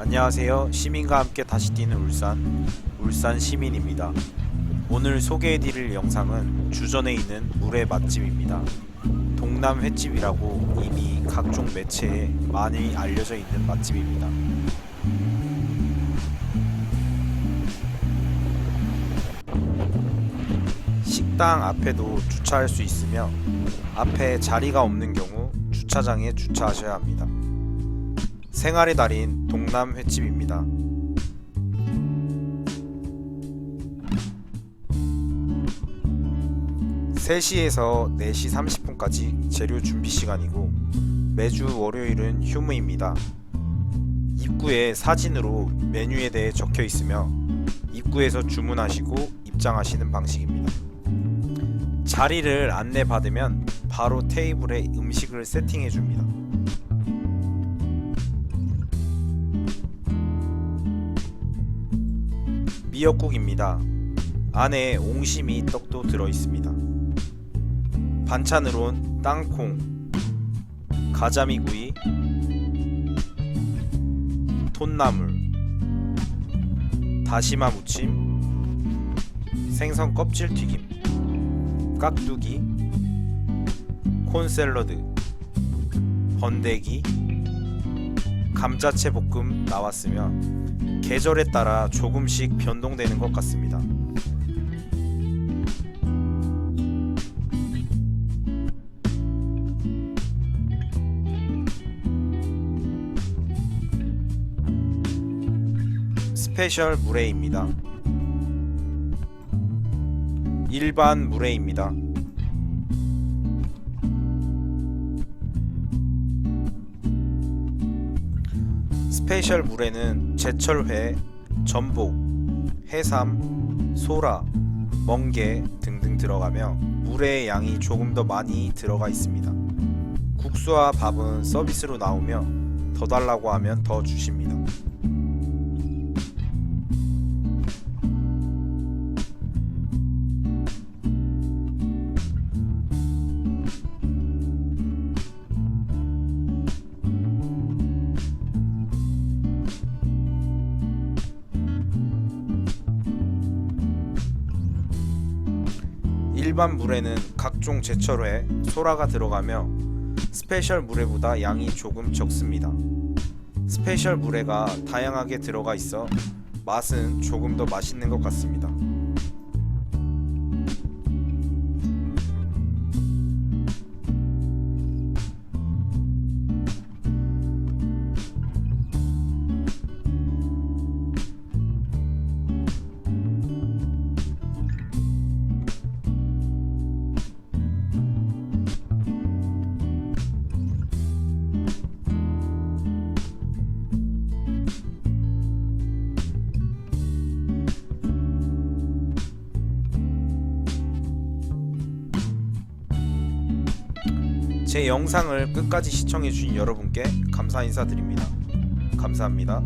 안녕하세요. 시민과 함께 다시 뛰는 울산, 울산 시민입니다. 오늘 소개해드릴 영상은 주전에 있는 물의 맛집입니다. 동남 횟집이라고 이미 각종 매체에 많이 알려져 있는 맛집입니다. 식당 앞에도 주차할 수 있으며 앞에 자리가 없는 경우 주차장에 주차하셔야 합니다. 생활의 달인 동남 횟집입니다. 세시에서 4시 30분까지 재료 준비 시간이고 매주 월요일은 휴무입니다. 입구에 사진으로 메뉴에 대해 적혀 있으며 입구에서 주문하시고 입장하시는 방식입니다. 자리를 안내 받으면 바로 테이블에 음식을 세팅해 줍니다. 미역국입니다. 안에 옹심이 떡도 들어 있습니다. 반찬으론 땅콩, 가자미구이, 톤나물, 다시마 무침, 생선 껍질 튀김, 깍두기, 콘 샐러드, 번데기, 감자채 볶음 나왔으며 계절에 따라 조금씩 변동되는 것 같습니다. 스페셜 물회입니다. 일반 물회입니다. 스페셜 물에는 제철회, 전복, 해삼, 소라, 멍게 등등 들어가며 물의 양이 조금 더 많이 들어가 있습니다. 국수와 밥은 서비스로 나오며 더 달라고 하면 더 주십니다. 일반 물에는 각종 제철회, 소라가 들어가며 스페셜 물회보다 양이 조금 적습니다. 스페셜 물회가 다양하게 들어가 있어 맛은 조금 더 맛있는 것 같습니다. 제 영상을 끝까지 시청해주신 여러분께 감사 인사드립니다. 감사합니다.